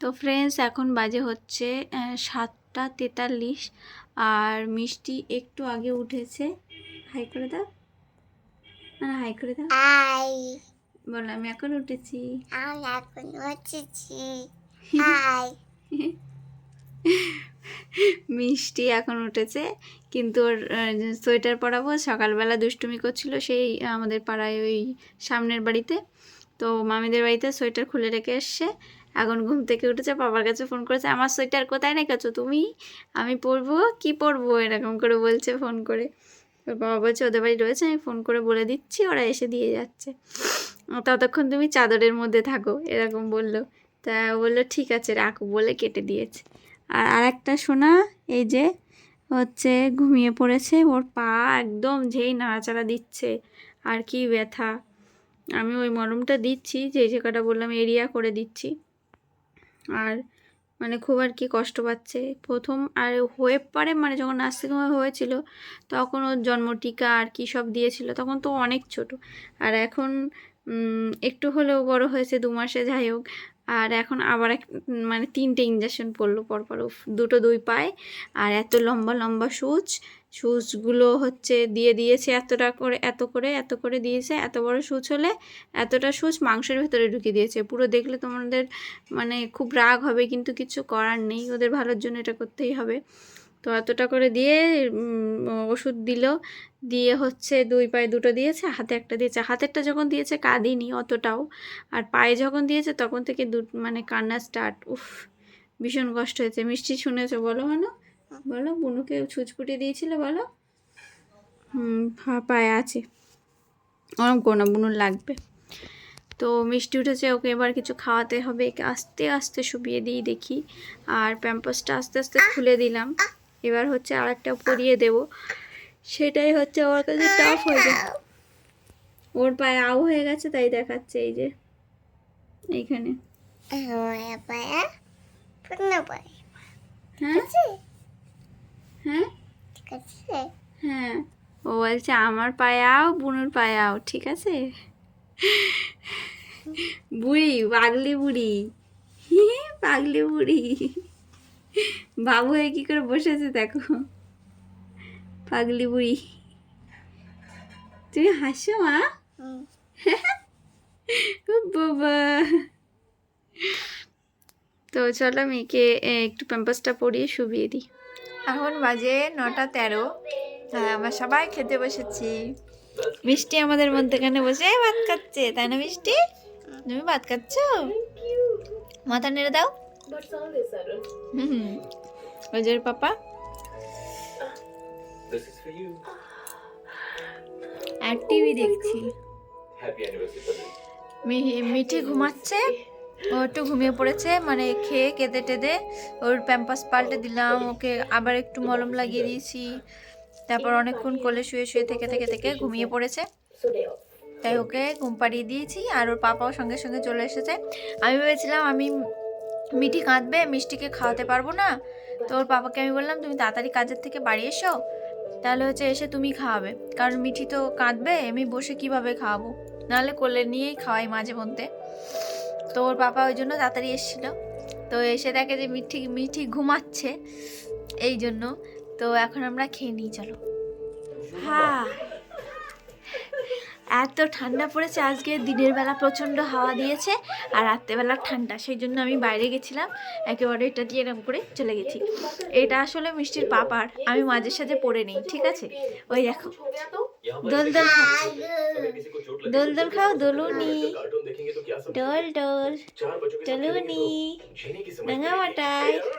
তো ফ্রেন্ডস এখন বাজে হচ্ছে সাতটা তেতাল্লিশ। আর মিষ্টি একটু আগে উঠেছে। হাই করে দাও। না হাই করে দাও। আই বল আমি এখন উঠেছি। আমি এখন হচ্ছি আই মিষ্টি এখন উঠেছে কিন্তু ওর সোয়েটার পরাবো। সকালবেলা দুষ্টুমি করছিল সেই আমাদের পাড়ায় ওই সামনের বাড়িতে। তো মামিদের বাড়িতে সোয়েটার খুলে রেখে এসছে। এখন ঘুম থেকে উঠেছে, বাবার কাছে ফোন করেছে, আমার সোয়েটার কোথায় রেখেছো তুমি? আমি পরবো, কি পরবো? এরকম করে বলছে ফোন করে। বাবা বলছে, ওদের বাড়ি রয়েছে? আমি ফোন করে বলে দিচ্ছি, ওরা এসে দিয়ে যাচ্ছে। ততক্ষণ তুমি চাদরের মধ্যে থাকো, এরকম বলল। তা বলল, ঠিক আছে, রাখো, বলে কেটে দিয়েছে। আর আরেকটা সোনা, এই যে হচ্ছে ঘুমিয়ে পড়েছে, ওর পা একদম যেই নাড়াচাড়া দিচ্ছে, আর কি ব্যথা। আমি ওই মলমটা দিচ্ছি যে যে কটা বললাম, এরিয়া করে দিচ্ছি। আর মানে খুব আর কি কষ্ট পাচ্ছে। প্রথম আর হয়ে পরে মানে যখন নার্সিং হোমে হয়েছিল, তখন ওর জন্মটিকা আর কি সব দিয়েছিল, তখন তো অনেক ছোট। আর এখন একটু হলেও বড় হয়েছে দু মাসে, যাই হোক। আর এখন আবার এক মানে তিনটে ইঞ্জেকশন পড়ল, পরপর দুটো দুই পায়ে। আর এত লম্বা লম্বা সুচ সুচগুলো হচ্ছে দিয়ে দিয়েছে এতটা করে, এত করে এত করে দিয়েছে, এত বড় সুচ হলে এতটা সুচ মাংসের ভেতরে ঢুকিয়ে দিয়েছে। পুরো দেখলে তোমাদের মানে খুব রাগ হবে, কিন্তু কিছু করার নেই, ওদের ভালোর জন্য এটা করতেই হবে। তো এতটা করে দিয়ে ওষুধ দিল, দিয়ে হচ্ছে দুই পায়ে দুটো দিয়েছে, হাতে একটা দিয়েছে। হাতেরটা যখন দিয়েছে কাঁদিনি অতটাও, আর পায়ে যখন দিয়েছে তখন থেকে দু মানে কান্না স্টার্ট উফ, ভীষণ কষ্ট হয়েছে। মিষ্টি শুনেছো বলো মানে বলো বুনুকে ছুঁচপুটি দিয়েছিল বলো? হুম পায়ে আছে। ওরম কোনো বুনুর লাগবে। তো মিষ্টি উঠেছে ওকে এবার কিছু খাওয়াতে হবে। একে আস্তে আস্তে শুবিয়ে দিই দেখি। আর প্যাম্পাসটা আস্তে আস্তে খুলে দিলাম। এবার হচ্ছে আর একটা পরিয়ে দেবো। সেটাই হচ্ছে আমার কাছে টাফ হয়ে যায়। ওর পায়ে আউ হয়ে গেছে তাই দেখাচ্ছে এই যে। এইখানে। হ্যাঁ? হ্যাঁ? ঠিক আছে। হ্যাঁ। ও বলছে আমার পায়ে আও বুনুর পায়ে আও ঠিক আছে? বুড়ি পাগলি বুড়ি। পাগলি বুড়ি। বাবু হয়ে কি করে বসেছে দেখো। পাগলি বুড়ি। তুমি হাসো মা? বাবা। তো চলো মেয়েকে একটু প্যাম্পাসটা পরিয়ে শুবিয়ে দিই। এখন বাজে নটা তেরো। আমরা সবাই খেতে বসেছি। মিষ্টি আমাদের মধ্যেখানে বসে ভাত খাচ্ছে তাই না মিষ্টি? তুমি ভাত খাচ্ছ? মাথা নেড়ে দাও। হুম পাপা. আর টিভি দেখছি। মিঠি ঘুমাচ্ছে। ও একটু ঘুমিয়ে পড়েছে মানে খেয়ে কেঁদে টেদে ওর প্যাম্পাস পাল্টে দিলাম, ওকে আবার একটু মলম লাগিয়ে দিয়েছি, তারপর অনেকক্ষণ কোলে শুয়ে শুয়ে থেকে থেকে থেকে ঘুমিয়ে পড়েছে। তাই ওকে ঘুম পাড়িয়ে দিয়েছি আর ওর পাপাও সঙ্গে সঙ্গে চলে এসেছে। আমি ভেবেছিলাম আমি মিঠি কাঁদবে, মিষ্টিকে খাওয়াতে পারব না। তো ওর পাপাকে আমি বললাম, তুমি তাড়াতাড়ি কাজের থেকে বাড়ি এসো, তাহলে হচ্ছে এসে তুমি খাওয়াবে। কারণ মিঠি তো কাঁদবে, আমি বসে কীভাবে খাওয়াবো? নাহলে কোলে নিয়েই খাওয়াই মাঝে মধ্যে। তো ওর বাবা ওই জন্য তাড়াতাড়ি এসেছিল। তো এসে দেখে যে মিঠি মিঠি ঘুমাচ্ছে, এই জন্য। তো এখন আমরা খেয়ে নিই, চলো। হ্যাঁ। এত ঠান্ডা পড়েছে, আজকে দিনের বেলা প্রচণ্ড হাওয়া দিয়েছে আর রাত্রেবেলা ঠান্ডা সেই জন্য আমি বাইরে গেছিলাম, একেবারে এটা দিয়ে এরম করে চলে গেছি। এটা আসলে মিষ্টির পাপার আমি মাঝের সাথে পরে নিই, ঠিক আছে? ওই দেখো, দোল দোল দোল দোল খাও, দোলুনি।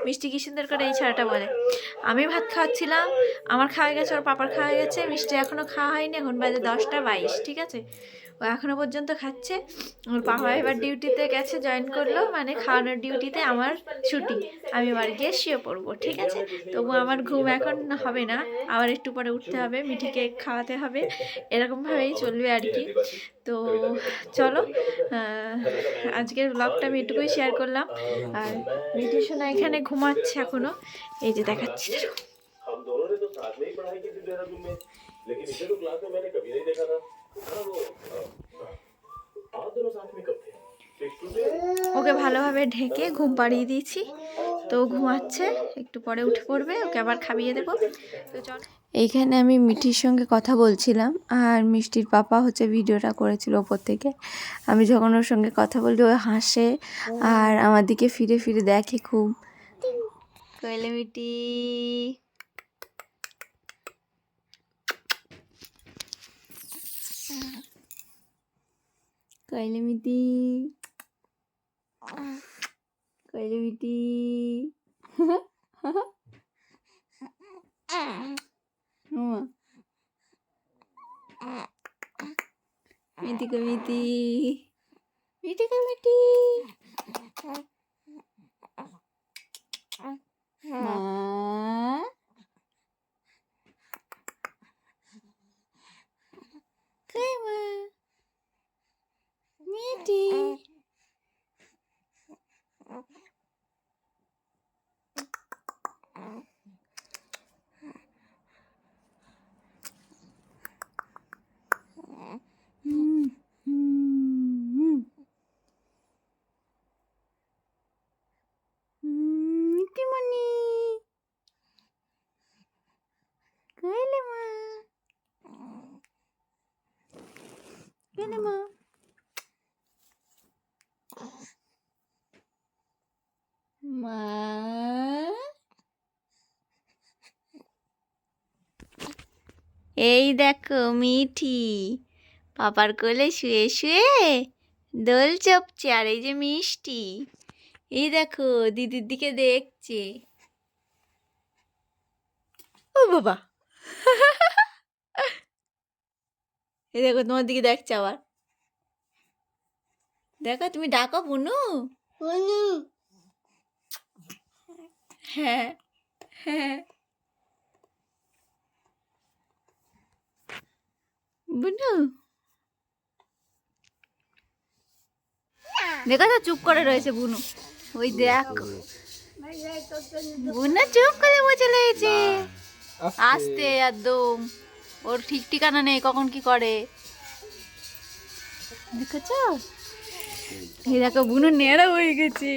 মিষ্টি কি সুন্দর করে এই ছাড়াটা বলে। আমি ভাত খাওয়াচ্ছিলাম, আমার খাওয়া গেছে, ওর পাপার খাওয়া গেছে, মিষ্টি এখনও খাওয়া হয়নি, এখন বাজে দশটা বাইশ, ঠিক আছে ও এখনো পর্যন্ত খাচ্ছে ওর পাপা এবার ডিউটিতে গেছে জয়েন করলো মানে খাওয়ানোর ডিউটিতে আমার ছুটি আমি এবার গিয়ে শুয়ে পড়বো ঠিক আছে তবু আমার ঘুম এখন হবে না আবার একটু পরে উঠতে হবে মিঠিকে খাওয়াতে হবে এরকমভাবেই চলবে আর কি তো চলো আহ, আজকের ব্লগটা আমি এটুকুই শেয়ার করলাম আর মিঠি সোনা এখানে ঘুমাচ্ছে এখনো এই যে দেখাচ্ছি দেখো। हम दोनों ने तो साथ में ही पढ़ाई की थी देहरादून में लेकिन इसे तो क्लास में मैंने कभी नहीं देखा था ওকে ভালোভাবে ঢেকে ঘুম পাড়িয়ে দিয়েছি। তো ঘুমাচ্ছে একটু পরে উঠে পড়বে ওকে আবার খাইয়ে দেবো। চল। এইখানে আমি মিঠির সঙ্গে কথা বলছিলাম আর মিষ্টির পাপা হচ্ছে ভিডিওটা করেছিল ওপর থেকে। আমি যখন ওর সঙ্গে কথা বলি ও হাসে আর আমার দিকে ফিরে ফিরে দেখে খুব। কইলে মিটি। কইলে মিটি কইলে মিটি Uma. Miti ke এই দেখো মিঠি। পাপার কোলে শুয়ে শুয়ে দোল চপছে আর এই যে মিষ্টি। এই দেখো দিদির দিকে দেখছে। ও বাবা। এই দেখো তোমার দিকে দেখছে আবার। দেখো তুমি ডাকো বুনু। বুনু। হ্যাঁ হ্যাঁ। বুনু দেখো তো চুপ করে রয়েছে বুনু। ওই দেখো। বুনু চুপ করে বসে রয়েছে। আসতে। একদম। ওর ঠিক ঠিকানা নেই কখন কি করে? দেখেছ? এই দেখো বুনু নেড়া হয়ে গেছে।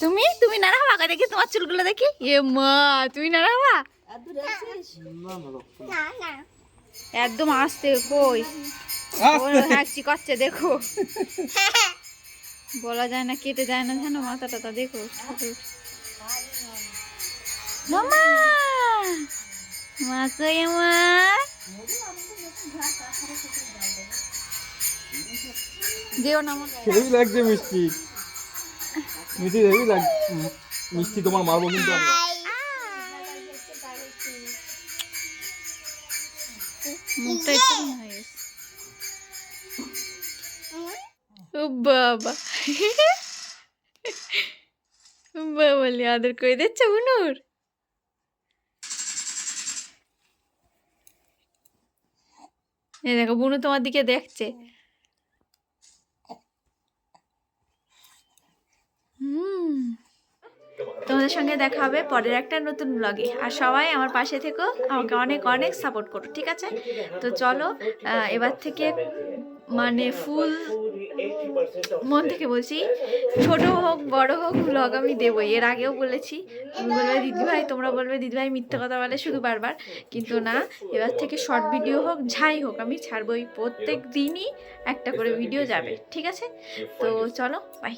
তুমি? তুমি নাড়া আগে দেখি তোমার চুলগুলো দেখি। এ মা তুমি নাড়া হবা? না না। একদম আসতে কই? হাঁচি করছে দেখো। বলা যায় না কেটে যায় না জানো? মাথাটা তা দেখো মামা! মা কই আমার। দিও না হেভি লাগছে মিষ্টি। মিষ্টি হেভি লাগ মিষ্টি তোমার মারবো কিন্তু বাবা। বাবলি আদর করে দিচ্ছে বুনুর দেখো বুনু তোমার দিকে দেখছে হুম তোমাদের সঙ্গে দেখা হবে পরের একটা নতুন ব্লগে আর সবাই আমার পাশে থেকো, আমাকে অনেক অনেক সাপোর্ট করো, ঠিক আছে? তো চলো এবার থেকে মানে ফুল মন থেকে বলছি, ছোট হোক, বড় হোক ব্লগ আমি দেবো এর আগেও বলেছি বলবে, দিদিভাই, তোমরা বলবে, দিদিভাই মিথ্যে কথা বলে শুধু বারবার। কিন্তু না, এবার থেকে শর্ট ভিডিও হোক, যাই হোক, আমি ছাড়বই। প্রত্যেক দিনই একটা করে ভিডিও যাবে, ঠিক আছে? তো চলো বাই